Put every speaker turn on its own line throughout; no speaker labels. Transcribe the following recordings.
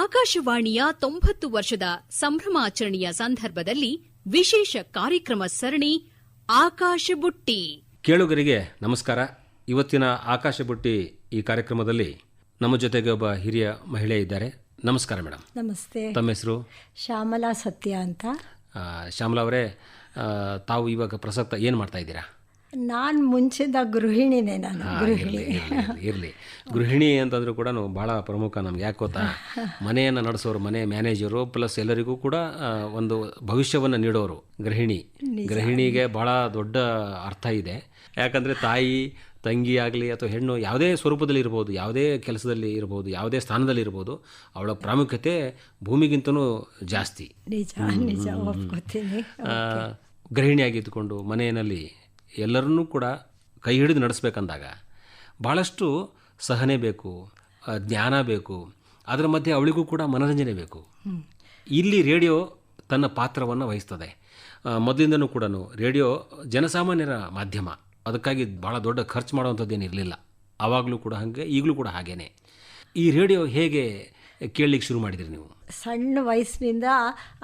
ಆಕಾಶವಾಣಿಯ ತೊಂಬತ್ತು ವರ್ಷದ ಸಂಭ್ರಮಾಚರಣೆಯ ಸಂದರ್ಭದಲ್ಲಿ ವಿಶೇಷ ಕಾರ್ಯಕ್ರಮ ಸರಣಿ ಆಕಾಶ ಬುಟ್ಟಿ
ಕೇಳುಗರಿಗೆ ನಮಸ್ಕಾರ. ಇವತ್ತಿನ ಆಕಾಶ ಬುಟ್ಟಿ ಈ ಕಾರ್ಯಕ್ರಮದಲ್ಲಿ ನಮ್ಮ ಜೊತೆಗೆ ಒಬ್ಬ ಹಿರಿಯ ಮಹಿಳೆ ಇದ್ದಾರೆ. ನಮಸ್ಕಾರ ಮೇಡಮ್
ನಮಸ್ತೆ.
ತಮ್ಮ ಹೆಸರು?
ಶ್ಯಾಮಲಾ ಸತ್ಯ ಅಂತ.
ಶ್ಯಾಮಲಾ ಅವರೇ ಆ, ತಾವು ಇವಾಗ ಪ್ರಸಕ್ತ ಏನು ಮಾಡ್ತಾ ಇದ್ದೀರಾ?
ನಾನು ಮುಂಚಿದ ಗೃಹಿಣಿನೇ ನಾನು ಗೃಹಿಣಿ.
ಇರಲಿ ಗೃಹಿಣಿ ಅಂತಂದ್ರೂ ಕೂಡ ಭಾಳ ಪ್ರಮುಖ ನಮ್ಗೆ ಯಾಕೆ ಗೊತ್ತಾ? ಮನೆಯನ್ನು ನಡೆಸೋರು ಮನೆ ಮ್ಯಾನೇಜರು ಪ್ಲಸ್ ಎಲ್ಲರಿಗೂ ಕೂಡ ಒಂದು ಭವಿಷ್ಯವನ್ನು ನೀಡೋರು ಗೃಹಿಣಿ. ಗೃಹಿಣಿಗೆ ಭಾಳ ದೊಡ್ಡ ಅರ್ಥ ಇದೆ. ಯಾಕಂದರೆ ತಾಯಿ ತಂಗಿ ಆಗಲಿ ಅಥವಾ ಹೆಣ್ಣು ಯಾವುದೇ ಸ್ವರೂಪದಲ್ಲಿ ಇರ್ಬೋದು ಯಾವುದೇ ಕೆಲಸದಲ್ಲಿ ಇರ್ಬೋದು ಯಾವುದೇ ಸ್ಥಾನದಲ್ಲಿ ಇರ್ಬೋದು ಅವಳ ಪ್ರಾಮುಖ್ಯತೆ ಭೂಮಿಗಿಂತನೂ ಜಾಸ್ತಿ.
ನಿಜ ನಿಜ
ಗೃಹಿಣಿಯಾಗಿದ್ದುಕೊಂಡು ಮನೆಯಲ್ಲಿ ಎಲ್ಲರನ್ನೂ ಕೂಡ ಕೈ ಹಿಡಿದು ನಡೆಸ್ಬೇಕಂದಾಗ ಭಾಳಷ್ಟು ಸಹನೆ ಬೇಕು ಜ್ಞಾನ ಬೇಕು, ಅದರ ಮಧ್ಯೆ ಅವಳಿಗೂ ಕೂಡ ಮನೋರಂಜನೆ ಬೇಕು. ಇಲ್ಲಿ ರೇಡಿಯೋ ತನ್ನ ಪಾತ್ರವನ್ನು ವಹಿಸ್ತದೆ. ಮೊದಲಿಂದನೂ ಕೂಡ ರೇಡಿಯೋ ಜನಸಾಮಾನ್ಯರ ಮಾಧ್ಯಮ. ಅದಕ್ಕಾಗಿ ಭಾಳ ದೊಡ್ಡ ಖರ್ಚು ಮಾಡುವಂಥದ್ದೇನು ಇರಲಿಲ್ಲ. ಆವಾಗಲೂ ಕೂಡ ಹಾಗೆ, ಈಗಲೂ ಕೂಡ ಹಾಗೇನೆ. ಈ ರೇಡಿಯೋ ಹೇಗೆ ಕೇಳಲಿಕ್ಕೆ ಶುರು ಮಾಡಿದಿರಿ ನೀವು?
ಸಣ್ಣ ವಯಸ್ಸಿನಿಂದ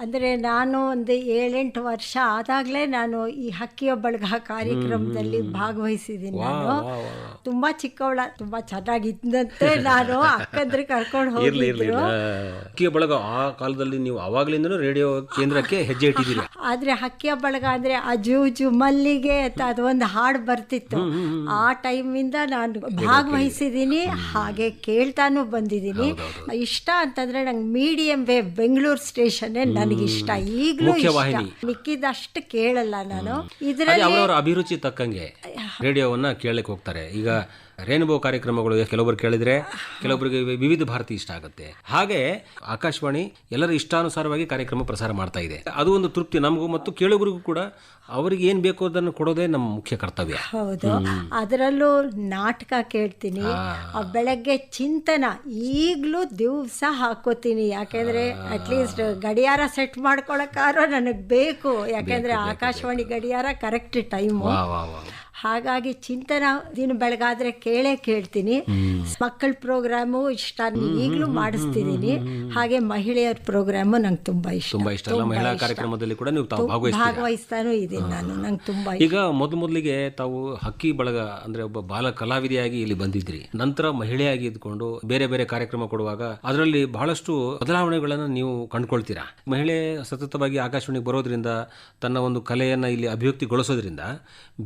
ಅಂದರೆ ನಾನು ಒಂದು ಏಳೆಂಟು ವರ್ಷ ಆದಾಗಲೇ ನಾನು ಈ ಹಕ್ಕಿಯ ಬಳಗ ಕಾರ್ಯಕ್ರಮದಲ್ಲಿ ಭಾಗವಹಿಸಿದ್ದೀನಿ ನಾನು. ತುಂಬ ಚಿಕ್ಕವಳ ತುಂಬ ಚೆನ್ನಾಗಿದ್ದಂತೆ ನಾನು ಅಕ್ಕಂದ್ರೆ ಕರ್ಕೊಂಡು ಹೋಗಿದ್ರು.
ಬಳಗ ಆ ಕಾಲದಲ್ಲಿ ನೀವು ಅವಾಗಲಿಂದ ರೇಡಿಯೋ ಕೇಂದ್ರಕ್ಕೆ ಹೆಜ್ಜೆ ಇಟ್ಟಿದ್ದೀರಿ.
ಆದ್ರೆ ಹಕ್ಕಿಯ ಬಳಗ ಅಂದ್ರೆ ಅಜೂಜು ಮಲ್ಲಿಗೆ ಅಂತ ಅದೊಂದು ಹಾಡು ಬರ್ತಿತ್ತು. ಆ ಟೈಮಿಂದ ನಾನು ಭಾಗವಹಿಸಿದ್ದೀನಿ ಹಾಗೆ ಕೇಳ್ತಾನು ಬಂದಿದ್ದೀನಿ. ಇಷ್ಟ ಅಂತಂದ್ರೆ ನಂಗೆ ಮೀಡಿಯಂ ವೇವ್ ಬೆಂಗಳೂರು ಸ್ಟೇಷನ್ನೇ ನನಗೆ ಇಷ್ಟ? ಈಗಲೂ ಇಷ್ಟ. ಮಿಕ್ಕಿದಷ್ಟು ಕೇಳಲ್ಲ ನಾನು. ಇದರಲ್ಲಿ
ಅವರವರ ಅಭಿರುಚಿ ತಕ್ಕಂಗೆ ರೇಡಿಯೋವನ್ನ ಕೇಳಲಿಕ್ಕೆ ಹೋಗ್ತಾರೆ. ಈಗ ರೇನ್ಬೋ ಕಾರ್ಯಕ್ರಮಗಳು ಕೆಲವೊಬ್ಬರು ಕೇಳಿದ್ರೆ ಕೆಲವೊಬ್ಬರಿಗೆ ವಿವಿಧ ಭಾರತಿ ಇಷ್ಟ ಆಗುತ್ತೆ. ಹಾಗೆ ಆಕಾಶವಾಣಿ ಎಲ್ಲರ ಇಷ್ಟಾನುಸಾರವಾಗಿ ಕಾರ್ಯಕ್ರಮ ಪ್ರಸಾರ ಮಾಡ್ತಾ ಇದೆ. ಅದು ಒಂದು ತೃಪ್ತಿ ನಮಗೂ ಮತ್ತು ಕೇಳುಗರಿಗೂ ಕೂಡ ಅವರಿಗೆ ಏನು ಬೇಕು ಅದನ್ನು ಕೊಡೋದೇ ನಮ್ಮ ಮುಖ್ಯ ಕರ್ತವ್ಯ.
ಹೌದು. ಅದರಲ್ಲೂ ನಾಟಕ ಕೇಳ್ತೀನಿ ಆ ಬೆಳಗ್ಗೆ ಚಿಂತನ ಈಗಲೂ ದಿವಸ ಹಾಕೋತೀನಿ. ಯಾಕೆಂದ್ರೆ ಅಟ್ಲೀಸ್ಟ್ ಗಡಿಯಾರ ಸೆಟ್ ಮಾಡ್ಕೊಳಕ್ಕಾರೋ ನನಗೆ ಬೇಕು. ಯಾಕೆಂದ್ರೆ ಆಕಾಶವಾಣಿ ಗಡಿಯಾರ ಕರೆಕ್ಟ್ ಟೈಮು ಹಾಗಾಗಿ ಚಿಂತನ ದಿನ ಬೆಳಗಾದ್ರೆ ಕೇಳೇ ಕೇಳ್ತೀನಿ. ಮಕ್ಕಳ ಪ್ರೋಗ್ರಾಮು ಇಷ್ಟ ಈಗಲೂ ಮಾಡಿಸ್ತಿದ್ದೀನಿ ಹಾಗೆ ಮಹಿಳೆಯರ ಪ್ರೋಗ್ರಾಮು ನಂಗೆ ತುಂಬಾ ಇಷ್ಟ.
ತುಂಬಾ ಇಷ್ಟ. ಮಹಿಳಾ ಕಾರ್ಯಕ್ರಮದಲ್ಲಿ ಕೂಡ ನೀವು
ಭಾಗವಹಿಸ್ತಾನೂ ಇದ್ದೀನಿ ನಾನು. ನಂಗೆ ತುಂಬಾ
ಈಗ ಮೊದಲು ಮೊದಲಿಗೆ ತಾವು ಹಕ್ಕಿ ಬಳಗ ಅಂದ್ರೆ ಒಬ್ಬ ಬಾಲ ಕಲಾವಿದೆಯಾಗಿ ಇಲ್ಲಿ ಬಂದಿದ್ರಿ. ನಂತರ ಮಹಿಳೆಯಾಗಿ ಇದ್ಕೊಂಡು ಬೇರೆ ಬೇರೆ ಕಾರ್ಯಕ್ರಮ ಕೊಡುವಾಗ ಅದರಲ್ಲಿ ಬಹಳಷ್ಟು ಬದಲಾವಣೆಗಳನ್ನು ನೀವು ಕಂಡುಕೊಳ್ತೀರಾ? ಮಹಿಳೆ ಸತತವಾಗಿ ಆಕಾಶವಾಣಿಗೆ ಬರೋದ್ರಿಂದ ತನ್ನ ಒಂದು ಕಲೆಯನ್ನ ಇಲ್ಲಿ ಅಭಿವ್ಯಕ್ತಿಗೊಳಿಸೋದ್ರಿಂದ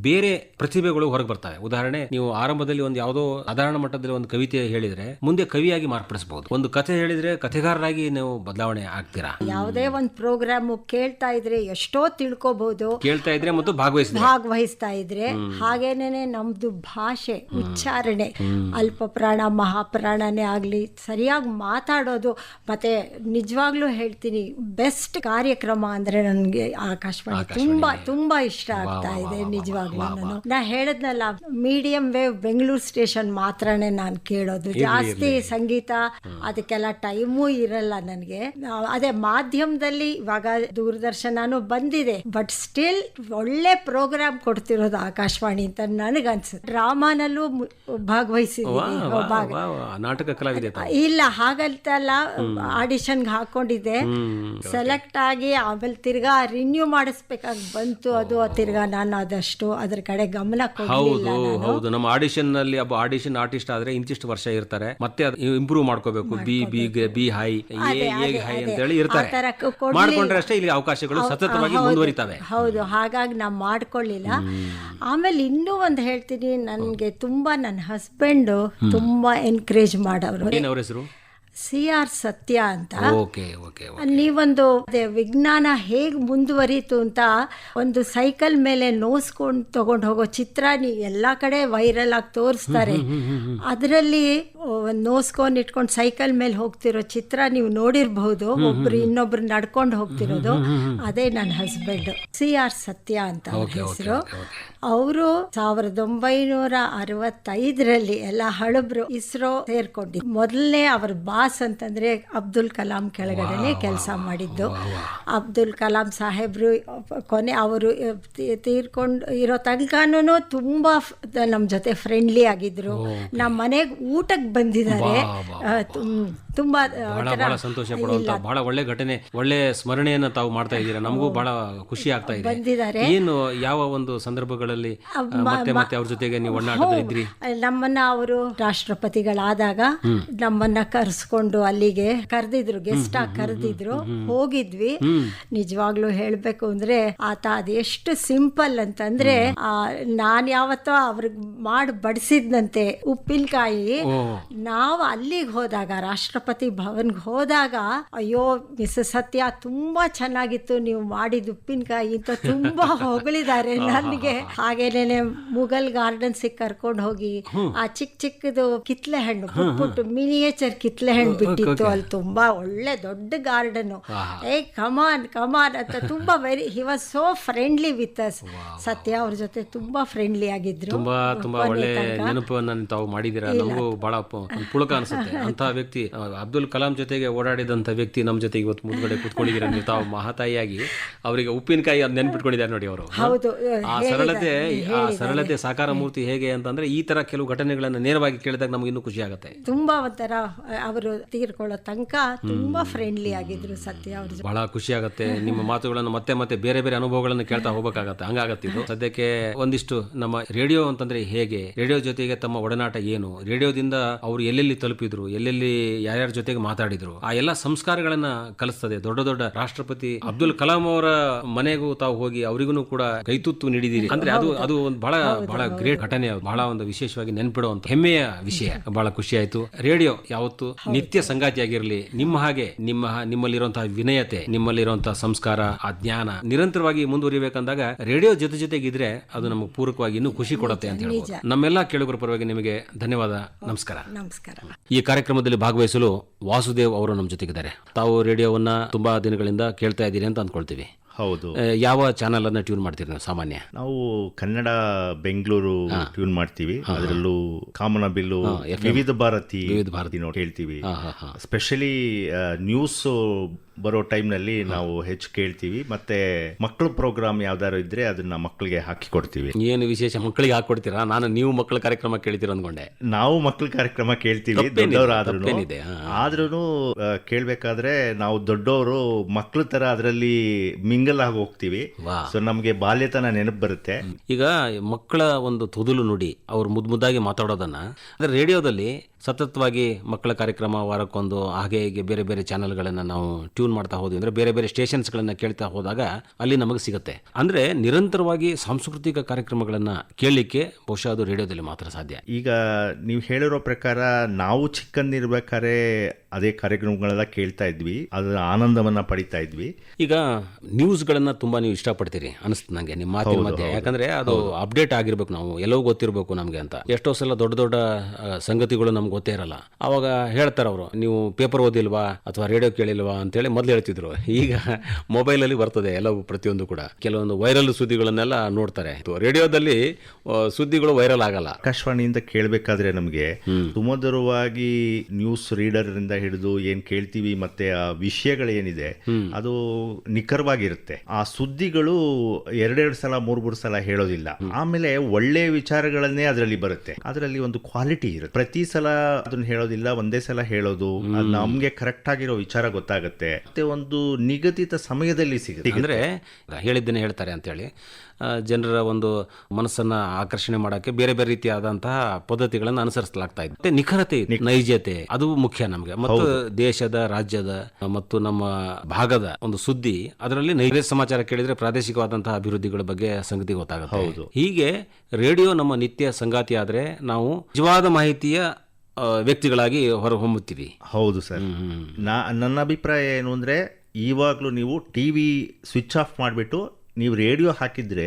ಬೇರೆ ಪ್ರತಿಭೆಗಳು ಹೊರಗೆ ಬರ್ತವೆ. ಉದಾಹರಣೆ ನೀವು ಆರಂಭದಲ್ಲಿ ಒಂದು ಯಾವುದೋ ಸಾಧಾರಣ ಮಟ್ಟದಲ್ಲಿ ಒಂದು ಕವಿತೆ ಹೇಳಿದ್ರೆ ಮುಂದೆ ಕವಿಯಾಗಿ ಮಾರ್ಪಡಿಸಬಹುದು ಒಂದು ಕಥೆ ಹೇಳಿದ್ರೆ ಕಥೆಗಾರರಾಗಿ ನೀವು ಬದಲಾವಣೆ ಆಗ್ತೀರಾ?
ಯಾವುದೇ ಒಂದು ಪ್ರೋಗ್ರಾಮ್ ಕೇಳ್ತಾ ಇದ್ರೆ ಎಷ್ಟೋ ತಿಳ್ಕೊಬಹುದು
ಕೇಳ್ತಾ ಇದ್ರೆ ಮತ್ತು ಭಾಗವಹಿಸಿ
ಭಾಗವಹಿಸ್ತಾ ಇದ್ರೆ ಹಾಗೇನೆ ನಮ್ದು ಭಾಷೆ ಉಚ್ಚಾರಣೆ. ಅಲ್ಪ ಪ್ರಾಣ ಮಹಾಪ್ರಾಣನೇ ಆಗ್ಲಿ ಸರಿಯಾಗಿ ಮಾತಾಡೋದು. ಮತ್ತೆ ನಿಜವಾಗ್ಲೂ ಹೇಳ್ತೀನಿ ಬೆಸ್ಟ್ ಕಾರ್ಯಕ್ರಮ ಅಂದ್ರೆ ನನಗೆ ಆಕಾಶವಾಣಿ ತುಂಬಾ ತುಂಬಾ ಇಷ್ಟ ಆಗ್ತಾ ಇದೆ ನಿಜವಾಗ್ಲೂ ನಾನು. ನಾ ಹೇಳದ್ನಲ್ಲ ಮೀಡಿಯಂ ವೇವ್ ಬೆಂಗಳೂರು ಸ್ಟೇಷನ್ ಮಾತ್ರನೇ ನಾನು ಕೇಳೋದು. ಜಾಸ್ತಿ ಸಂಗೀತ ಅದಕ್ಕೆಲ್ಲ ಟೈಮು ಇರಲ್ಲ ನನಗೆ. ಅದೇ ಮಾಧ್ಯಮದಲ್ಲಿ ಇವಾಗ ದೂರದರ್ಶನನೂ ಬಂದಿದೆ ಬಟ್ ಸ್ಟಿಲ್ ಒಳ್ಳೆ ಪ್ರೋಗ್ರಾಮ್ ಕೊಡ್ತಿರೋದು ಆಕಾಶವಾಣಿ ಅಂತ ನನಗನ್ಸುತ್ತೆ. ಡ್ರಾಮಾನಲ್ಲೂ ಭಾಗವಹಿಸಿದ್ದೀನಿ. ಇಲ್ಲ ಹಾಗಂತಲ್ಲ ಆಡಿಷನ್ಗೆ ಹಾಕೊಂಡಿದ್ದೆ. ಸೆಲೆಕ್ಟ್ ಆಗಿ ಆಮೇಲೆ ತಿರ್ಗಾ ರಿನ್ಯೂ ಮಾಡಿಸ್ಬೇಕಾಗಿ ಬಂತು ಅದು ತಿರ್ಗಾ ನಾನು ಅದಷ್ಟು ಅದ್ರ ಕಡೆ ಗಮನ
ಹೌದು ಹೌದು. ನಮ್ಮ ಆಡಿಷನ್ನಲ್ಲಿ ಒಬ್ಬ ಆಡಿಷನ್ ಆರ್ಟಿಸ್ಟ್ ಆದ್ರೆ ಇಂತಿಷ್ಟು ವರ್ಷ ಇರ್ತಾರೆ. ಮತ್ತೆ ಇಂಪ್ರೂವ್ ಮಾಡ್ಕೋಬೇಕು. B B B high A high ಅಂತ ಹೇಳಿ ಇರ್ತಾರೆ. ಮಾಡ್ಕೊಂಡ್ರೆ ಅಷ್ಟೇ ಇಲ್ಲಿ ಅವಕಾಶಗಳು ಸತತವಾಗಿ ಮುಂದುವರಿತವೆ.
ಹೌದು ಹಾಗಾಗಿ ನಾ ಮಾಡ್ಕೊಳ್ಳಿಲ್ಲ. ಆಮೇಲೆ ಇನ್ನೂ ಒಂದು ಹೇಳ್ತೀನಿ ನನಗೆ ತುಂಬಾ ನನ್ನ ಹಸ್ಬೆಂಡ್ ತುಂಬಾ ಎನ್ಕರೇಜ್ ಮಾಡೋರು
ಏನವ್ರ ಹೆಸರು?
ಸಿ ಆರ್ ಸತ್ಯ ಅಂತ.
ಓಕೆ ಓಕೆ
ನೀವೊಂದು ವಿಜ್ಞಾನ ಹೇಗೆ ಮುಂದುವರಿತು ಅಂತ ಒಂದು ಸೈಕಲ್ ಮೇಲೆ ನೋಸ್ಕೊಂಡು ತಗೊಂಡು ಹೋಗೋ ಚಿತ್ರ ನೀ ಎಲ್ಲ ಕಡೆ ವೈರಲ್ ಆಗಿ ತೋರಿಸ್ತಾರೆ. ಅದರಲ್ಲಿ ನೋಸ್ಕೊಂಡು ಇಟ್ಕೊಂಡು ಸೈಕಲ್ ಮೇಲೆ ಹೋಗ್ತಿರೋ ಚಿತ್ರ ನೀವು ನೋಡಿರ್ಬಹುದು ಒಬ್ರು ಇನ್ನೊಬ್ರು ನಡ್ಕೊಂಡು ಹೋಗ್ತಿರೋದು. ಅದೇ ನನ್ನ ಹಸ್ಬೆಂಡ್. ಸಿ ಆರ್ ಸತ್ಯ ಅಂತ ಹೆಸರು. ಅವರು ಸಾವಿರದ ಒಂಬೈನೂರ ಅರವತ್ತೈದರಲ್ಲಿ ಎಲ್ಲ ಹಳಬ್ರು ಇಸ್ರೋ ಸೇರ್ಕೊಂಡಿದ್ರು. ಮೊದಲನೇ ಅವ್ರ ಬಾಸ್ ಅಂತಂದರೆ ಅಬ್ದುಲ್ ಕಲಾಂ ಕೆಳಗಡೆನೆ ಕೆಲಸ ಮಾಡಿದ್ದು. ಅಬ್ದುಲ್ ಕಲಾಂ ಸಾಹೇಬರು ಕೊನೆ ಅವರು ತೀರ್ಕೊಂಡು ಇರೋ ತನಕನೂ ತುಂಬ ನಮ್ಮ ಜೊತೆ ಫ್ರೆಂಡ್ಲಿ ಆಗಿದ್ದರು ನಮ್ಮ ಮನೆಗೆ ಊಟಕ್ಕೆ ಬಂದಿದ್ದಾರೆ. ತುಂಬಾ
ಬಹಳ ಬಹಳ ಸಂತೋಷ ಪಡುವಂತ ಬಹಳ ಒಳ್ಳೆ ಘಟನೆ ಒಳ್ಳೆ ಸ್ಮರಣೆಯನ್ನ ತಾವು ಮಾಡ್ತಾ ಇದ್ದೀರಾ? ನಮಗೂ ಬಹಳ ಖುಷಿ ಆಗ್ತಾ ಇದೆ.
ಬಂದಿದ್ದಾರೆ.
ಏನು ಯಾವ ಒಂದು ಸಂದರ್ಭಗಳಲ್ಲಿ ಮತ್ತೆ ಮತ್ತೆ ಅವ್ರ ಜೊತೆಗೆ ನೀವು ಇದ್ರಿ
ನಮ್ಮನ್ನ ಅವರು ರಾಷ್ಟ್ರಪತಿಗಳಾದಾಗ ನಮ್ಮನ್ನ ಕರೆಸ್ಕೊಂಡು ಅಲ್ಲಿಗೆ ಕರೆದಿದ್ರು ಗೆಸ್ಟ್ ಆಗಿ ಕರೆದಿದ್ರು. ಹೋಗಿದ್ವಿ. ನಿಜವಾಗ್ಲೂ ಹೇಳ್ಬೇಕು ಅಂದ್ರೆ ಆತ ಅದೆಷ್ಟು ಸಿಂಪಲ್ ಅಂತಂದ್ರೆ ನಾನ್ ಯಾವತ್ತೋ ಅವ್ರಿಗೆ ಮಾಡಿ ಬಡಿಸಿದ್ನಂತೆ ಉಪ್ಪಿನಕಾಯಿ. ನಾವು ಅಲ್ಲಿಗೆ ಹೋದಾಗ ರಾಷ್ಟ್ರಪತಿ ಭವನ್ಗೆ ಹೋದಾಗ ಅಯ್ಯೋ ಮಿಸ್ ಸತ್ಯ ತುಂಬಾ ಚೆನ್ನಾಗಿತ್ತು ನೀವು ಮಾಡಿದ ಉಪ್ಪಿನಕಾಯಿ ಅಂತ ತುಂಬಾ ಹೊಗಳಿದ್ದಾರೆ ನನಗೆ. ಹಾಗೇನೇನೆ ಮುಗಲ್ ಗಾರ್ಡನ್ಸ್ ಕರ್ಕೊಂಡು ಹೋಗಿ ಆ ಚಿಕ್ಕ ಚಿಕ್ಕದು ಕಿತ್ಲೆ ಹಣ್ಣು ಪುಟ್ ಪುಟ್ಟು ಮಿನಿಯೇಚರ್ ಕಿತ್ಲೆ ಹಣ್ಣು ಬಿಟ್ಟಿತ್ತು ಅಲ್ಲಿ ತುಂಬಾ ಒಳ್ಳೆ ದೊಡ್ಡ ಗಾರ್ಡನ್. ಏ ಕಮಾನ್ ಕಮಾನ್ ಅಂತ ತುಂಬಾ very he was so friendly with us Satya ಅವ್ರ ಜೊತೆ ತುಂಬಾ ಫ್ರೆಂಡ್ಲಿ ಆಗಿದ್ರು.
ತುಂಬಾ ತುಂಬಾ ಒಳ್ಳೆ ನೆನಪನ್ನು ತಾವು ಮಾಡಿದೀರಾ ನಮಗೂ ಬಹಳ ಪುಳಕ ಅನ್ಸುತ್ತೆ. ಅಂತ ವ್ಯಕ್ತಿ ಅಬ್ದುಲ್ ಕಲಾಂ ಜೊತೆಗೆ ಓಡಾಡಿದಂತ ವ್ಯಕ್ತಿ ನಮ್ಮ ಜೊತೆಗೆ ಇವತ್ತು ಮುಂದ್ಗಡೆ ಕೂತ್ಕೊಂಡಿದ್ದೀರ. ನೀವು ತಾವು ಮಹಾತಾಯಿಯಾಗಿ ಅವರಿಗೆ ಉಪ್ಪಿನಕಾಯಿ ಅದು ನೆನ್ಪಿಟ್ಕೊಂಡಿದ್ದಾರೆ ನೋಡಿ ಅವರು. ಆ ಸರಳತೆ ಆ ಸರಳತೆ ಸಾಕಾರ ಮೂರ್ತಿ ಹೇಗೆ ಅಂತಂದ್ರೆ ಈ ತರ ಕೆಲವು ಘಟನೆಗಳನ್ನ ನೇರವಾಗಿ ಕೇಳಿದಾಗ ನಮ್ಗೆ ಇನ್ನೂ ಖುಷಿ ಆಗುತ್ತೆ.
ತುಂಬಾ ಒಂಥರ ಅವರು ತೀರ್ಕೊಳ್ಳೋ ತನಕ ತುಂಬಾ ಫ್ರೆಂಡ್ಲಿ ಆಗಿದ್ರು ಸತ್ಯ ಅವ್ರ
ಬಹಳ ಖುಷಿ ಆಗುತ್ತೆ. ನಿಮ್ಮ ಮಾತುಗಳನ್ನು ಮತ್ತೆ ಮತ್ತೆ ಬೇರೆ ಬೇರೆ ಅನುಭವಗಳನ್ನು ಕೇಳ್ತಾ ಹೋಗಬೇಕಾಗತ್ತೆ. ಹಂಗಾಗತ್ತೆ ಇದು. ಸದ್ಯಕ್ಕೆ ಒಂದಿಷ್ಟು ನಮ್ಮ ರೇಡಿಯೋ ಅಂತಂದ್ರೆ ಹೇಗೆ? ರೇಡಿಯೋ ಜೊತೆಗೆ ತಮ್ಮ ಒಡನಾಟ ಏನು? ರೇಡಿಯೋದಿಂದ ಅವರು ಎಲ್ಲೆಲ್ಲಿ ತಲುಪಿದ್ರು? ಎಲ್ಲೆಲ್ಲಿ ಯಾರ್ಯಾರ ಜೊತೆಗೆ ಮಾತಾಡಿದ್ರು. ಆ ಎಲ್ಲ ಸಂಸ್ಕಾರಗಳನ್ನ ಕಲಿಸ್ತದೆ. ದೊಡ್ಡ ದೊಡ್ಡ ರಾಷ್ಟ್ರಪತಿ ಅಬ್ದುಲ್ ಕಲಾಂ ಅವರ ಮನೆಗೂ ತಾವು ಹೋಗಿ ಅವರಿಗೂ ಕೂಡ ಕೈತುತ್ತು ನೀಡಿದಿರಿ ಅಂದ್ರೆ ಅದು ಅದು ಒಂದು ಬಹಳ ಬಹಳ ಗ್ರೇಟ್ ಘಟನೆ ಬಹಳ ಒಂದು ವಿಶೇಷವಾಗಿ ನೆನ್ಪಿಡುವಂತ ಹೆಮ್ಮೆಯ ವಿಷಯ. ಬಹಳ ಖುಷಿ ಆಯ್ತು. ರೇಡಿಯೋ ಯಾವತ್ತು ನಿತ್ಯ ಸಂಗಾತಿಯಾಗಿರ್ಲಿ. ನಿಮ್ಮ ಹಾಗೆ ನಿಮ್ಮ ನಿಮ್ಮಲ್ಲಿರುವಂತಹ ವಿನಯತೆ ನಿಮ್ಮಲ್ಲಿರುವಂತಹ ಸಂಸ್ಕಾರ ಆ ಜ್ಞಾನ ನಿರಂತರವಾಗಿ ಮುಂದುವರಿಬೇಕಂದಾಗ ರೇಡಿಯೋ ಜೊತೆ ಜೊತೆಗಿದ್ರೆ ಅದು ನಮಗೆ ಪೂರಕವಾಗಿ ಇನ್ನೂ ಖುಷಿ ಕೊಡುತ್ತೆ ಅಂತ ಹೇಳ್ಬೋದು. ನಮ್ಮೆಲ್ಲ ಕೇಳುಗರ ಪರವಾಗಿ ನಿಮಗೆ ಧನ್ಯವಾದ. ನಮಸ್ಕಾರ.
ನಮಸ್ಕಾರ.
ಈ ಕಾರ್ಯಕ್ರಮದಲ್ಲಿ ಭಾಗವಹಿಸಲು ವಾಸುದೇವ್ ಅವರು ನಮ್ಮ ಜೊತೆಗಿದ್ದಾರೆ. ತಾವು ರೇಡಿಯೋವನ್ನ ತುಂಬಾ ದಿನಗಳಿಂದ ಕೇಳ್ತಾ ಇದ್ದೀರಿ ಅಂತ ಅಂದ್ಕೊಳ್ತೀವಿ.
ಹೌದು.
ಯಾವ ಚಾನಲ್ ಅನ್ನ ಟ್ಯೂನ್ ಮಾಡ್ತೀರಿ ನಾವು ಸಾಮಾನ್ಯ?
ನಾವು ಕನ್ನಡ ಬೆಂಗಳೂರು ಟ್ಯೂನ್ ಮಾಡ್ತೀವಿ. ಅದರಲ್ಲೂ ಕಾಮನಬಿಲ್ಲು ವಿವಿಧ ಭಾರತಿ ಭಾರತಿ. ನೋಡಿ ಹೇಳ್ತೀವಿ. ಸ್ಪೆಷಲಿ ನ್ಯೂಸ್ ಬರೋ ಟೈಮ್ನಲ್ಲಿ ನಾವು ಹೆಚ್ಚು ಕೇಳ್ತೀವಿ. ಮತ್ತೆ ಮಕ್ಕಳ ಪ್ರೋಗ್ರಾಮ್ ಯಾವ್ದಾರು ಇದ್ರೆ ಅದನ್ನ ಮಕ್ಕಳಿಗೆ ಹಾಕಿ ಕೊಡ್ತೀವಿ
ಏನು ವಿಶೇಷ? ಮಕ್ಕಳಿಗೆ ಹಾಕೊಡ್ತೀರಾ ನಾನು ನೀವು ಮಕ್ಕಳ ಕಾರ್ಯಕ್ರಮ ಕೇಳ್ತೀರ ಅಂದ್ಕೊಂಡೆ.
ನಾವು ಮಕ್ಕಳ ಕಾರ್ಯಕ್ರಮ ಕೇಳ್ತೀವಿ ಆದ್ರೂ ಕೇಳ್ಬೇಕಾದ್ರೆ ನಾವು ದೊಡ್ಡವರು ಮಕ್ಕಳ ತರ ಅದರಲ್ಲಿ ಮಿಂಗಲ್ ಆಗಿ ಹೋಗ್ತೀವಿ. ಸೊ ನಮಗೆ ಬಾಲ್ಯತನ ನೆನಪು ಬರುತ್ತೆ.
ಈಗ ಮಕ್ಕಳ ಒಂದು ತೊದಲು ನುಡಿ ಅವ್ರು ಮುದ್ದು ಮುದ್ದಾಗಿ ಮಾತಾಡೋದನ್ನ. ಅಂದ್ರೆ ರೇಡಿಯೋದಲ್ಲಿ ಸತತವಾಗಿ ಮಕ್ಕಳ ಕಾರ್ಯಕ್ರಮ ವಾರಕ್ಕೊಂದು ಹಾಗೆ ಹೀಗೆ ಬೇರೆ ಬೇರೆ ಚಾನೆಲ್ಗಳನ್ನು ನಾವು ಟ್ಯೂನ್ ಮಾಡ್ತಾ ಹೋದ್ವಿ. ಅಂದ್ರೆ ಬೇರೆ ಬೇರೆ ಸ್ಟೇಷನ್ಸ್ಗಳನ್ನು ಕೇಳ್ತಾ ಹೋದಾಗ ಅಲ್ಲಿ ನಮಗೆ ಸಿಗುತ್ತೆ. ಅಂದ್ರೆ ನಿರಂತರವಾಗಿ ಸಾಂಸ್ಕೃತಿಕ ಕಾರ್ಯಕ್ರಮಗಳನ್ನು ಕೇಳಲಿಕ್ಕೆ ಬಹುಶಃ ಅದು ರೇಡಿಯೋದಲ್ಲಿ ಮಾತ್ರ ಸಾಧ್ಯ.
ಈಗ ನೀವು ಹೇಳಿರೋ ಪ್ರಕಾರ ನಾವು ಚಿಕ್ಕಂದಿರ್ಬೇಕಾದ್ರೆ ಅದೇ ಕಾರ್ಯಕ್ರಮಗಳೆಲ್ಲ ಕೇಳ್ತಾ ಇದ್ವಿ. ಅದರ ಆನಂದವನ್ನ ಪಡಿತಾ ಇದ್ವಿ.
ಈಗ ನ್ಯೂಸ್ಗಳನ್ನ ತುಂಬಾ ನೀವು ಇಷ್ಟಪಡ್ತೀರಿ ಅನಿಸ್ತು ನಂಗೆ ನಿಮ್ಮ ಮಾತಿನ ಮಧ್ಯೆ. ಯಾಕಂದ್ರೆ ಅದು ಅಪ್ಡೇಟ್ ಆಗಿರ್ಬೇಕು ನಾವು. ಎಲ್ಲವೂ ಗೊತ್ತಿರಬೇಕು ನಮಗೆ ಅಂತ. ಎಷ್ಟೋ ಸಲ ದೊಡ್ಡ ದೊಡ್ಡ ಸಂಗತಿಗಳು ನಮ್ಗೆ ಗೊತ್ತೇ ಇರಲ್ಲ. ಅವಾಗ ಹೇಳ್ತಾರೆ ಅವರು ನೀವು ಪೇಪರ್ ಓದಿಲ್ವಾ ಅಥವಾ ರೇಡಿಯೋ ಕೇಳಿಲ್ವಾ? ಅಂತೇಳಿ ಮೊದಲು ಹೇಳ್ತಿದ್ರು. ಈಗ ಮೊಬೈಲಲ್ಲಿ ಬರ್ತದೆ ಎಲ್ಲವೂ ಪ್ರತಿಯೊಂದು ಕೂಡ. ಕೆಲವೊಂದು ವೈರಲ್ ಸುದ್ದಿಗಳನ್ನೆಲ್ಲ ನೋಡ್ತಾರೆ. ರೇಡಿಯೋದಲ್ಲಿ ಸುದ್ದಿಗಳು ವೈರಲ್ ಆಗಲ್ಲ.
ಆಕಾಶವಾಣಿಯಿಂದ ಕೇಳಬೇಕಾದ್ರೆ ನಮಗೆ ಸುಮಧುರವಾಗಿ ನ್ಯೂಸ್ ರೀಡರ್ ಇಂದ ಹಿಡಿದು ಏನ್ ಕೇಳ್ತೀವಿ ಮತ್ತೆ ಆ ವಿಷಯಗಳೇನಿದೆ ಅದು ನಿಖರವಾಗಿರುತ್ತೆ. ಆ ಸುದ್ದಿಗಳು ಎರಡೆರಡು ಸಲ ಮೂರ್ ಮೂರು ಸಲ ಹೇಳೋದಿಲ್ಲ. ಆಮೇಲೆ ಒಳ್ಳೆ ವಿಚಾರಗಳನ್ನೇ ಅದರಲ್ಲಿ ಬರುತ್ತೆ. ಅದರಲ್ಲಿ ಒಂದು ಕ್ವಾಲಿಟಿ ಇರುತ್ತೆ. ಪ್ರತಿ ಸಲ ಅದನ್ನ ಹೇಳೋದಿಲ್ಲ ಒಂದೇ ಸಲ ಹೇಳೋದು ನಮ್ಗೆ ಕರೆಕ್ಟ್ ಆಗಿರೋ ವಿಚಾರ ಗೊತ್ತಾಗುತ್ತೆ. ಮತ್ತೆ ಒಂದು ನಿಗದಿತ ಸಮಯದಲ್ಲಿ ಸಿಗುತ್ತೆ.
ಅಂದ್ರೆ ಹೇಳಿದ್ದೇನೆ ಹೇಳ್ತಾರೆ ಅಂತೇಳಿ ಹೇಳಿ ಜನರ ಒಂದು ಮನಸ್ಸನ್ನ ಆಕರ್ಷಣೆ ಮಾಡೋಕ್ಕೆ ಬೇರೆ ಬೇರೆ ರೀತಿಯಾದಂತಹ ಪದ್ಧತಿಗಳನ್ನು ಅನುಸರಿಸಲಾಗ್ತಾ ಇದೆ. ನಿಖರತೆ ನೈಜತೆ ಅದು ಮುಖ್ಯ ನಮಗೆ. ಮತ್ತು ದೇಶದ ರಾಜ್ಯದ ಮತ್ತು ನಮ್ಮ ಭಾಗದ ಒಂದು ಸುದ್ದಿ ಅದರಲ್ಲಿ ನೈಜ ಸಮಾಚಾರ ಕೇಳಿದ್ರೆ ಪ್ರಾದೇಶಿಕವಾದಂತಹ ಅಭಿವೃದ್ಧಿಗಳ ಬಗ್ಗೆ ಸಂಗತಿ ಗೊತ್ತಾಗುತ್ತೆ. ಹೀಗೆ ರೇಡಿಯೋ ನಮ್ಮ ನಿತ್ಯ ಸಂಗಾತಿ ಆದ್ರೆ ನಾವು ನಿಜವಾದ ಮಾಹಿತಿಯ ವ್ಯಕ್ತಿಗಳಾಗಿ ಹೊರಹೊಮ್ಮುತ್ತೀವಿ
ಹೌದು ಸರ್. ನಾ ನನ್ನ ಅಭಿಪ್ರಾಯ ಏನು ಅಂದರೆ ಇವಾಗಲೂ ನೀವು ಟಿ ವಿ ಸ್ವಿಚ್ ಆಫ್ ಮಾಡಿಬಿಟ್ಟು ನೀವು ರೇಡಿಯೋ ಹಾಕಿದ್ರೆ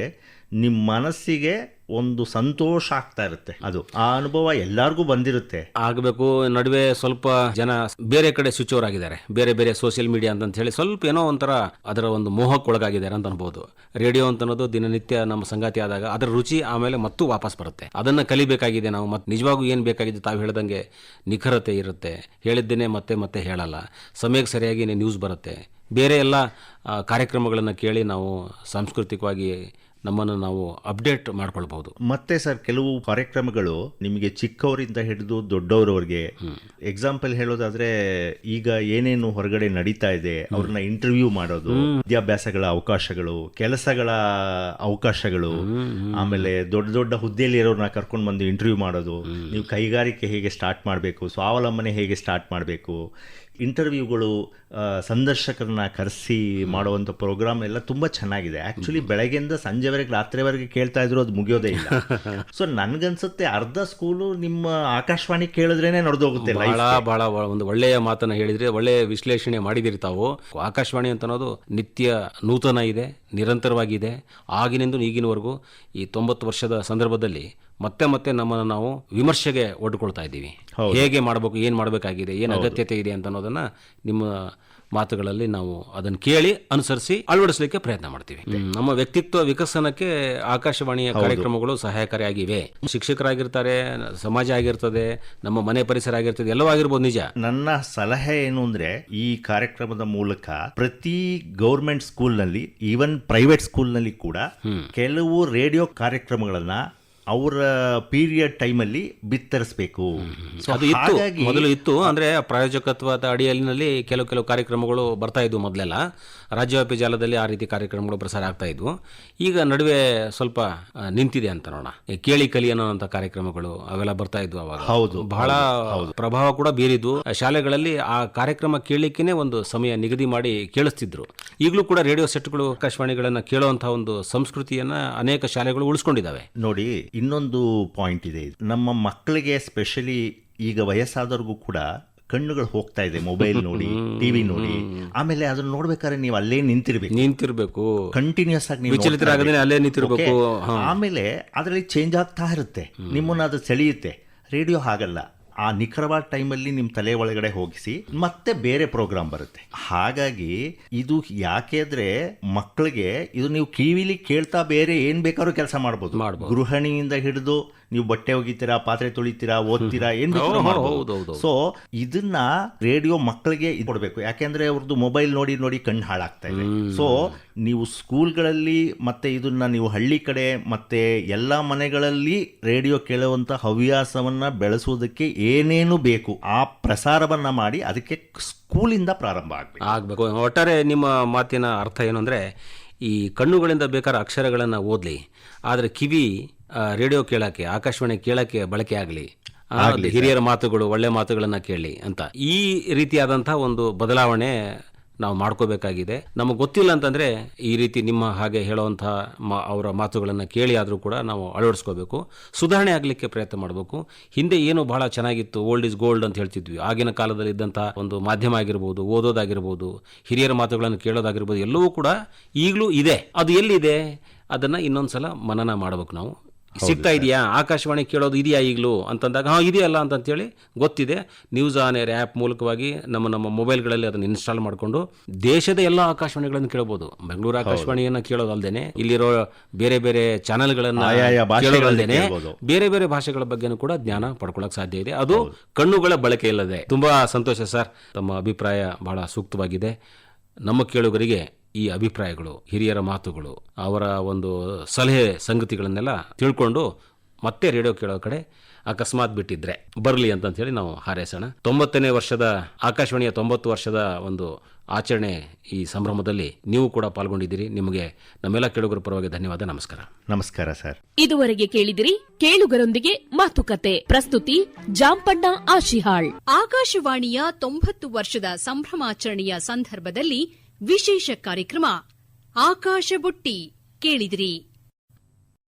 ನಿಮ್ಮ ಮನಸ್ಸಿಗೆ ಒಂದು ಸಂತೋಷ ಆಗ್ತಾ ಇರುತ್ತೆ ಅದು. ಆ ಅನುಭವ ಎಲ್ಲರಿಗೂ ಬಂದಿರುತ್ತೆ.
ಆಗಬೇಕು, ನಡುವೆ ಸ್ವಲ್ಪ ಜನ ಬೇರೆ ಕಡೆ ಸ್ವಿಚ್ ಓವರ್ ಆಗಿದ್ದಾರೆ. ಬೇರೆ ಬೇರೆ ಸೋಷಿಯಲ್ ಮೀಡಿಯಾ ಅಂತ ಹೇಳಿ ಸ್ವಲ್ಪ ಏನೋ ಒಂಥರ ಅದರ ಒಂದು ಮೋಹಕ್ಕೆ ಒಳಗಾಗಿದ್ದಾರೆ ಅಂತ ಅನ್ಬೋದು. ರೇಡಿಯೋ ಅಂತ ಅನ್ನೋದು ದಿನನಿತ್ಯ ನಮ್ಮ ಸಂಗಾತಿ ಆದಾಗ ಅದರ ರುಚಿ ಆಮೇಲೆ ಮತ್ತು ವಾಪಸ್ ಬರುತ್ತೆ. ಅದನ್ನು ಕಲಿಬೇಕಾಗಿದೆ ನಾವು ಮತ್ತೆ ನಿಜವಾಗೂ ಏನು ಬೇಕಾಗಿದೆ ತಾವು ಹೇಳ್ದಂಗೆ ನಿಖರತೆ ಇರುತ್ತೆ. ಹೇಳಿದ್ದೇನೆ ಮತ್ತೆ ಮತ್ತೆ ಹೇಳಲ್ಲ. ಸಮಯಕ್ಕೆ ಸರಿಯಾಗಿ ನ್ಯೂಸ್ ಬರುತ್ತೆ. ಬೇರೆ ಎಲ್ಲ ಕಾರ್ಯಕ್ರಮಗಳನ್ನು ಕೇಳಿ ನಾವು ಸಾಂಸ್ಕೃತಿಕವಾಗಿ ನಮ್ಮನ್ನು ನಾವು ಅಪ್ಡೇಟ್ ಮಾಡ್ಕೊಳ್ಬಹುದು.
ಮತ್ತೆ ಸರ್ ಕೆಲವು ಕಾರ್ಯಕ್ರಮಗಳು ನಿಮಗೆ ಚಿಕ್ಕವರಿಂದ ಹಿಡಿದು ದೊಡ್ಡವರವರೆಗೆ ಎಕ್ಸಾಂಪಲ್ ಹೇಳೋದಾದ್ರೆ ಈಗ ಏನೇನು ಹೊರಗಡೆ ನಡೀತಾ ಇದೆ ಅವ್ರನ್ನ ಇಂಟರ್ವ್ಯೂ ಮಾಡೋದು ವಿದ್ಯಾಭ್ಯಾಸಗಳ ಅವಕಾಶಗಳು ಕೆಲಸಗಳ ಅವಕಾಶಗಳು ಆಮೇಲೆ ದೊಡ್ಡ ದೊಡ್ಡ ಹುದ್ದೆಯಲ್ಲಿ ಇರೋರನ್ನ ಕರ್ಕೊಂಡು ಬಂದು ಇಂಟರ್ವ್ಯೂ ಮಾಡೋದು ನೀವು ಕೈಗಾರಿಕೆ ಹೇಗೆ ಸ್ಟಾರ್ಟ್ ಮಾಡಬೇಕು ಸ್ವಾವಲಂಬನೆ ಹೇಗೆ ಸ್ಟಾರ್ಟ್ ಮಾಡಬೇಕು ಇಂಟರ್ವ್ಯೂಗಳು ಸಂದರ್ಶಕರನ್ನ ಕರೆಸಿ ಮಾಡುವಂಥ ಪ್ರೋಗ್ರಾಮ್ ಎಲ್ಲ ತುಂಬ ಚೆನ್ನಾಗಿದೆ. ಆ್ಯಕ್ಚುಲಿ ಬೆಳಗ್ಗೆಯಿಂದ ಸಂಜೆವರೆಗೆ ರಾತ್ರಿವರೆಗೆ ಕೇಳ್ತಾ ಇದ್ರು ಅದು ಮುಗಿಯೋದೇ ಇಲ್ಲ. ಸೊ ನನ್ಗನ್ಸುತ್ತೆ ಅರ್ಧ ಸ್ಕೂಲು ನಿಮ್ಮ ಆಕಾಶವಾಣಿ ಕೇಳಿದ್ರೇನೆ ನಡೆದೋಗುತ್ತೆ
ಬಹಳ ಬಹಳ ಬಹಳ ಒಂದು ಒಳ್ಳೆಯ ಮಾತನ್ನ ಹೇಳಿದ್ರೆ ಒಳ್ಳೆಯ ವಿಶ್ಲೇಷಣೆ ಮಾಡಿದಿರಿ ತಾವು. ಆಕಾಶವಾಣಿ ಅಂತ ಅನ್ನೋದು ನಿತ್ಯ ನೂತನ ಇದೆ ನಿರಂತರವಾಗಿದೆ. ಆಗಿನಿಂದ ಈಗಿನವರೆಗೂ ಈ ತೊಂಬತ್ತು ವರ್ಷದ ಸಂದರ್ಭದಲ್ಲಿ ಮತ್ತೆ ಮತ್ತೆ ನಮ್ಮನ್ನು ನಾವು ವಿಮರ್ಶೆಗೆ ಒಡ್ಕೊಳ್ತಾ ಇದ್ದೀವಿ. ಹೇಗೆ ಮಾಡಬೇಕು ಏನು ಮಾಡಬೇಕಾಗಿದೆ ಏನು ಅಗತ್ಯತೆ ಇದೆ ಅಂತ ಅನ್ನೋದನ್ನು ನಿಮ್ಮ ಮಾತುಗಳಲ್ಲಿ ನಾವು ಅದನ್ನು ಕೇಳಿ ಅನುಸರಿಸಿ ಅಳವಡಿಸಲಿಕ್ಕೆ ಪ್ರಯತ್ನ ಮಾಡ್ತೀವಿ. ನಮ್ಮ ವ್ಯಕ್ತಿತ್ವ ವಿಕಸನಕ್ಕೆ ಆಕಾಶವಾಣಿಯ ಕಾರ್ಯಕ್ರಮಗಳು ಸಹಾಯಕಾರಿಯಾಗಿವೆ. ಶಿಕ್ಷಕರಾಗಿರ್ತಾರೆ ಸಮಾಜ ಆಗಿರ್ತದೆ ನಮ್ಮ ಮನೆ ಪರಿಸರ ಆಗಿರ್ತದೆ ಎಲ್ಲವೂ ಆಗಿರ್ಬೋದು ನಿಜ.
ನನ್ನ ಸಲಹೆ ಏನು ಅಂದ್ರೆ ಈ ಕಾರ್ಯಕ್ರಮದ ಮೂಲಕ ಪ್ರತಿ ಗೌರ್ಮೆಂಟ್ ಸ್ಕೂಲ್ನಲ್ಲಿ ಈವನ್ ಪ್ರೈವೇಟ್ ಸ್ಕೂಲ್ನಲ್ಲಿ ಕೂಡ ಕೆಲವು ರೇಡಿಯೋ ಕಾರ್ಯಕ್ರಮಗಳನ್ನ ಅವರ ಪೀರಿಯಡ್ ಟೈಮಲ್ಲಿ ಬಿತ್ತರಿಸಬೇಕು. ಸೊ
ಅದು ಇತ್ತು. ಮೊದಲು ಇತ್ತು. ಅಂದ್ರೆ ಪ್ರಾಯೋಜಕತ್ವದ ಅಡಿಯಲ್ಲಿನಲ್ಲಿ ಕೆಲವು ಕೆಲವು ಕಾರ್ಯಕ್ರಮಗಳು ಬರ್ತಾ ಇದ್ವು ಮೊದಲೆಲ್ಲ. ರಾಜ್ಯವ್ಯಾಪಿ ಜಾಲದಲ್ಲಿ ಆ ರೀತಿ ಕಾರ್ಯಕ್ರಮಗಳು ಪ್ರಸಾರ ಆಗ್ತಾ ಇದ್ವು. ಈಗ ನಡುವೆ ಸ್ವಲ್ಪ ನಿಂತಿದೆ ಅಂತ ನೋಡೋಣ. ಕೇಳಿ ಕಲಿ ಅನ್ನೋಂಥ ಕಾರ್ಯಕ್ರಮಗಳು ಅವೆಲ್ಲ ಬರ್ತಾ ಇದ್ವು ಅವಾಗ.
ಹೌದು,
ಬಹಳ ಪ್ರಭಾವ ಕೂಡ ಬೀರಿದ್ವು. ಶಾಲೆಗಳಲ್ಲಿ ಆ ಕಾರ್ಯಕ್ರಮ ಕೇಳಲಿಕ್ಕೇನೆ ಒಂದು ಸಮಯ ನಿಗದಿ ಮಾಡಿ ಕೇಳಿಸ್ತಿದ್ರು. ಈಗಲೂ ಕೂಡ ರೇಡಿಯೋ ಸೆಟ್ಗಳು ಆಕಾಶವಾಣಿಗಳನ್ನ ಕೇಳುವಂತಹ ಒಂದು ಸಂಸ್ಕೃತಿಯನ್ನ ಅನೇಕ ಶಾಲೆಗಳು ಉಳಿಸ್ಕೊಂಡಿದ್ದಾವೆ.
ನೋಡಿ ಇನ್ನೊಂದು ಪಾಯಿಂಟ್ ಇದೆ. ನಮ್ಮ ಮಕ್ಕಳಿಗೆ ಸ್ಪೆಷಲಿ ಈಗ ವಯಸ್ಸಾದವ್ರಿಗೂ ಕೂಡ ಕಣ್ಣುಗಳು ಹೋಗ್ತಾ ಇದೆ ಮೊಬೈಲ್ ನೋಡಿ ಟಿವಿ ನೋಡಿ. ಆಮೇಲೆ ಅದನ್ನ ನೋಡ್ಬೇಕಾದ್ರೆ ನೀವು ಅಲ್ಲೇ ನಿಂತಿರ್ಬೇಕು.
ನಿಂತಿರ್ಬೇಕು.
ಕಂಟಿನ್ಯೂಸ್ ಆಗಿ ನೀವು
ಅಲ್ಲೇ. ನಿಂತಿರ್ಬೇಕು.
ಆಮೇಲೆ ಅದರಲ್ಲಿ ಚೇಂಜ್ ಆಗ್ತಾ ಇರುತ್ತೆ. ನಿಮ್ಮನ್ನ ಅದು ಸೆಳೆಯುತ್ತೆ. ರೇಡಿಯೋ ಹಾಗಲ್ಲ. ಆ ನಿಖರವಾದ ಟೈಮಲ್ಲಿ ನಿಮ್ಮ ತಲೆ ಒಳಗಡೆ ಹೋಗಿಸಿ ಮತ್ತೆ ಬೇರೆ ಪ್ರೋಗ್ರಾಮ್ ಬರುತ್ತೆ ಹಾಗಾಗಿ ಇದು ಯಾಕೆ ಅಂದ್ರೆ ಮಕ್ಕಳಿಗೆ ಇದು ನೀವು ಕಿವಿಲಿ ಕೇಳ್ತಾ ಬೇರೆ ಏನ್ ಬೇಕಾದ್ರೂ ಕೆಲಸ ಮಾಡ್ಬೋದು
ಮಾಡ್ಬೋದು.
ಗೃಹಿಣಿಯಿಂದ ಹಿಡಿದು ನೀವು ಬಟ್ಟೆ ಒಗಿತೀರಾ ಪಾತ್ರೆ ತೊಳಿತೀರಾ ಓದ್ತೀರಾ ಏನು ಸೊ ಇದನ್ನ ರೇಡಿಯೋ ಮಕ್ಕಳಿಗೆ ಕೊಡಬೇಕು. ಯಾಕೆಂದ್ರೆ ಅವ್ರದ್ದು ಮೊಬೈಲ್ ನೋಡಿ ನೋಡಿ ಕಣ್ಣು ಹಾಳಾಗ್ತಾ ಇದೆ. ಸೊ ನೀವು ಸ್ಕೂಲ್ಗಳಲ್ಲಿ ಮತ್ತೆ ಇದನ್ನ ನೀವು ಹಳ್ಳಿ ಕಡೆ ಮತ್ತೆ ಎಲ್ಲ ಮನೆಗಳಲ್ಲಿ ರೇಡಿಯೋ ಕೇಳುವಂತ ಹವ್ಯಾಸವನ್ನ ಬೆಳೆಸುವುದಕ್ಕೆ ಏನೇನು ಬೇಕು ಆ ಪ್ರಸಾರವನ್ನ ಮಾಡಿ ಅದಕ್ಕೆ ಸ್ಕೂಲಿಂದ ಪ್ರಾರಂಭ ಆಗ್ಬೇಕು.
ಆಗಬೇಕು. ಒಟ್ಟಾರೆ ನಿಮ್ಮ ಮಾತಿನ ಅರ್ಥ ಏನು ಅಂದ್ರೆ ಈ ಕಣ್ಣುಗಳಿಂದ ಬೇಕಾದ ಅಕ್ಷರಗಳನ್ನು ಓದಲಿ. ಆದರೆ ಕಿವಿ ರೇಡಿಯೋ ಕೇಳಕ್ಕೆ ಆಕಾಶವಾಣಿ ಕೇಳಕ್ಕೆ ಬಳಕೆ ಆಗಲಿ. ಹಿರಿಯರ ಮಾತುಗಳು ಒಳ್ಳೆ ಮಾತುಗಳನ್ನ ಕೇಳಿ ಅಂತ. ಈ ರೀತಿಯಾದಂತಹ ಒಂದು ಬದಲಾವಣೆ ನಾವು ಮಾಡ್ಕೋಬೇಕಾಗಿದೆ. ನಮಗೆ ಗೊತ್ತಿಲ್ಲ ಅಂತಂದ್ರೆ ಈ ರೀತಿ ನಿಮ್ಮ ಹಾಗೆ ಹೇಳುವಂತಹ ಮಾ ಅವರ ಮಾತುಗಳನ್ನು ಕೇಳಿ ಆದರೂ ಕೂಡ ನಾವು ಅಳವಡಿಸ್ಕೋಬೇಕು. ಸುಧಾರಣೆ ಆಗಲಿಕ್ಕೆ ಪ್ರಯತ್ನ ಮಾಡಬೇಕು. ಹಿಂದೆ ಏನು ಬಹಳ ಚೆನ್ನಾಗಿತ್ತು ಓಲ್ಡ್ ಇಸ್ ಗೋಲ್ಡ್ ಅಂತ ಹೇಳ್ತಿದ್ವಿ. ಆಗಿನ ಕಾಲದಲ್ಲಿ ಇದ್ದಂಥ ಒಂದು ಮಾಧ್ಯಮ ಆಗಿರ್ಬೋದು ಓದೋದಾಗಿರ್ಬೋದು ಹಿರಿಯರ ಮಾತುಗಳನ್ನು ಕೇಳೋದಾಗಿರ್ಬೋದು ಎಲ್ಲವೂ ಕೂಡ ಈಗಲೂ ಇದೆ. ಅದು ಎಲ್ಲಿದೆ? ಅದನ್ನ ಇನ್ನೊಂದ್ಸಲ ಮನನ ಮಾಡಬೇಕು ನಾವು. ಸಿಗ್ತಾ ಇದೆಯಾ? ಆಕಾಶವಾಣಿ ಕೇಳೋದು ಇದೆಯಾ ಈಗಲೂ? ಅಂತಂದಾಗ ಹಾಂ ಇದೆಯಲ್ಲ ಅಂತಂತೇಳಿ ಗೊತ್ತಿದೆ. ನ್ಯೂಸ್ ಆನ್ ಏರ್ ಆ್ಯಪ್ ಮೂಲಕವಾಗಿ ನಮ್ಮ ನಮ್ಮ ಮೊಬೈಲ್ಗಳಲ್ಲಿ ಅದನ್ನು ಇನ್ಸ್ಟಾಲ್ ಮಾಡಿಕೊಂಡು ದೇಶದ ಎಲ್ಲ ಆಕಾಶವಾಣಿಗಳನ್ನು ಕೇಳಬಹುದು ಬೆಂಗಳೂರು ಆಕಾಶವಾಣಿಯನ್ನು ಕೇಳೋದಲ್ದೇನೆ ಇಲ್ಲಿರೋ ಬೇರೆ ಬೇರೆ ಚಾನೆಲ್ಗಳನ್ನು ಕೇಳೋದಲ್ದೇನೆ
ಕೇಳ್ಬೋದು.
ಬೇರೆ ಬೇರೆ ಭಾಷೆಗಳ ಬಗ್ಗೆನೂ ಕೂಡ ಜ್ಞಾನ ಪಡ್ಕೊಳ್ಳೋಕೆ ಸಾಧ್ಯ ಇದೆ. ಅದು ಕಣ್ಣುಗಳ ಬಳಕೆ ಇಲ್ಲದೆ. ತುಂಬ ಸಂತೋಷ ಸರ್. ತಮ್ಮ ಅಭಿಪ್ರಾಯ ಬಹಳ ಸೂಕ್ತವಾಗಿದೆ. ನಮ್ಮ ಕೇಳುಗರಿಗೆ ಈ ಅಭಿಪ್ರಾಯಗಳು ಹಿರಿಯರ ಮಾತುಗಳು ಅವರ ಒಂದು ಸಲಹೆ ಸಂಗತಿಗಳನ್ನೆಲ್ಲ ತಿಳ್ಕೊಂಡು ಮತ್ತೆ ರೇಡಿಯೋ ಕೇಳೋ ಕಡೆ ಅಕಸ್ಮಾತ್ ಬಿಟ್ಟಿದ್ರೆ ಬರಲಿ ಅಂತ ಹೇಳಿ ನಾವು ಹಾರೈಸೋಣ. ತೊಂಬತ್ತನೇ ವರ್ಷದ ಆಕಾಶವಾಣಿಯ ತೊಂಬತ್ತು ವರ್ಷದ ಒಂದು ಆಚರಣೆ ಈ ಸಂಭ್ರಮದಲ್ಲಿ ನೀವು ಕೂಡ ಪಾಲ್ಗೊಂಡಿದ್ದೀರಿ. ನಿಮಗೆ ನಮ್ಮೆಲ್ಲ ಕೇಳುಗರ ಪರವಾಗಿ ಧನ್ಯವಾದ. ನಮಸ್ಕಾರ.
ನಮಸ್ಕಾರ ಸರ್.
ಇದುವರೆಗೆ ಕೇಳಿದಿರಿ ಕೇಳುಗರೊಂದಿಗೆ ಮಾತುಕತೆ. ಪ್ರಸ್ತುತಿ ಜಾಂಪಣ್ಣ ಆಶಿಹಾಳ್.
ಆಕಾಶವಾಣಿಯ ತೊಂಬತ್ತು ವರ್ಷದ ಸಂಭ್ರಮಾಚರಣೆಯ ಸಂದರ್ಭದಲ್ಲಿ ವಿಶೇಷ ಕಾರ್ಯಕ್ರಮ ಆಕಾಶ ಬುಟ್ಟಿ ಕೇಳಿದಿರಿ.